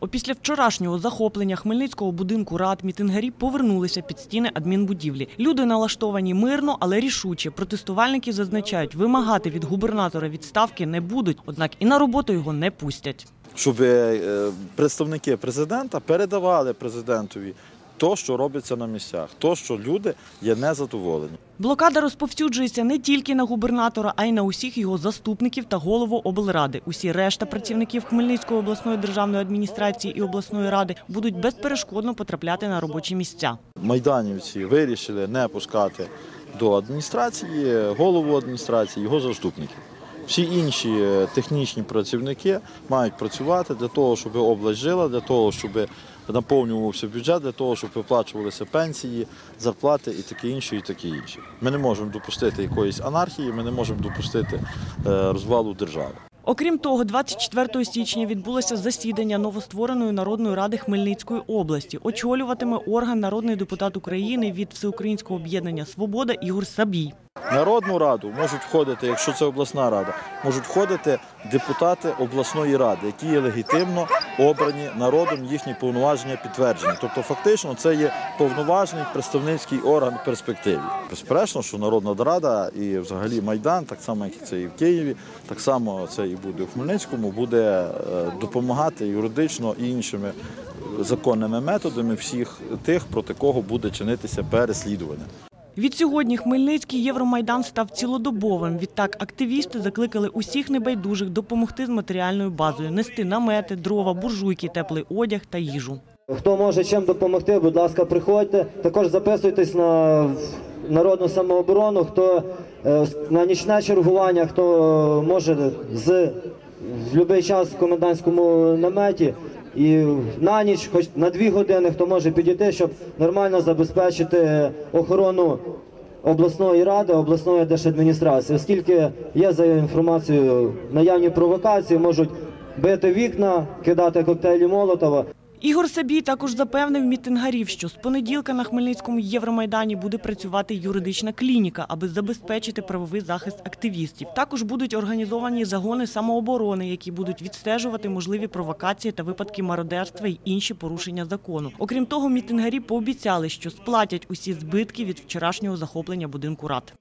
Опісля вчорашнього захоплення Хмельницького будинку рад мітингарі повернулися під стіни адмінбудівлі. Люди налаштовані мирно, але рішуче. Протестувальники зазначають, вимагати від губернатора відставки не будуть, однак і на роботу його не пустять. щоб е, представники президента передавали президентові то, що робиться на місцях, то, що люди є незадоволені. Блокада розповсюджується не тільки на губернатора, а й на усіх його заступників та голову облради. Усі решта працівників Хмельницької обласної державної адміністрації і обласної ради будуть безперешкодно потрапляти на робочі місця. Майданівці вирішили не пускати до адміністрації голову адміністрації, його заступників. Всі інші е, технічні працівники мають працювати для того, щоб область жила, для того, щоб наповнювався бюджет, для того, щоб виплачувалися пенсії, зарплати і таке інше, і таке інше. Ми не можемо допустити якоїсь анархії, ми не можемо допустити е, розвалу держави. Окрім того, 24 січня відбулося засідання новоствореної Народної ради Хмельницької області. Очолюватиме орган народний депутат України від Всеукраїнського об'єднання Свобода Ігор Сабій. Народну раду можуть входити, якщо це обласна рада, можуть входити депутати обласної ради, які є легітимно обрані народом, їхні повноваження підтверджені. Тобто, фактично, це є повноважний представницький орган в перспективі. Безперечно, що Народна рада і взагалі Майдан, так само як це і в Києві, так само це і буде в Хмельницькому, буде е, допомагати юридично і іншими законними методами всіх тих, проти кого буде чинитися переслідування. Відсьогодні Хмельницький Євромайдан став цілодобовим. Відтак активісти закликали усіх небайдужих допомогти з матеріальною базою, нести намети, дрова, буржуйки, теплий одяг та їжу. Хто може чим допомогти, будь лака, приходьте. Також записуйтесь на народну самооборону, хто е, на нічне чергування, хто може з в будь-який час в комендантському наметі. І на ніч, хоч на дві години, хто може підійти, щоб нормально забезпечити охорону обласної ради, обласної держадміністрації, оскільки є за інформацією наявні провокації, можуть бити вікна, кидати коктейлі Молотова. Ігор Сабій також запевнив мітингарів, що з понеділка на Хмельницькому Євромайдані буде працювати юридична клініка, аби забезпечити правовий захист активістів. Також будуть організовані загони самооборони, які будуть відстежувати можливі провокації та випадки мародерства й інші порушення закону. Окрім того, мітингарі пообіцяли, що сплатять усі збитки від вчорашнього захоплення будинку рад.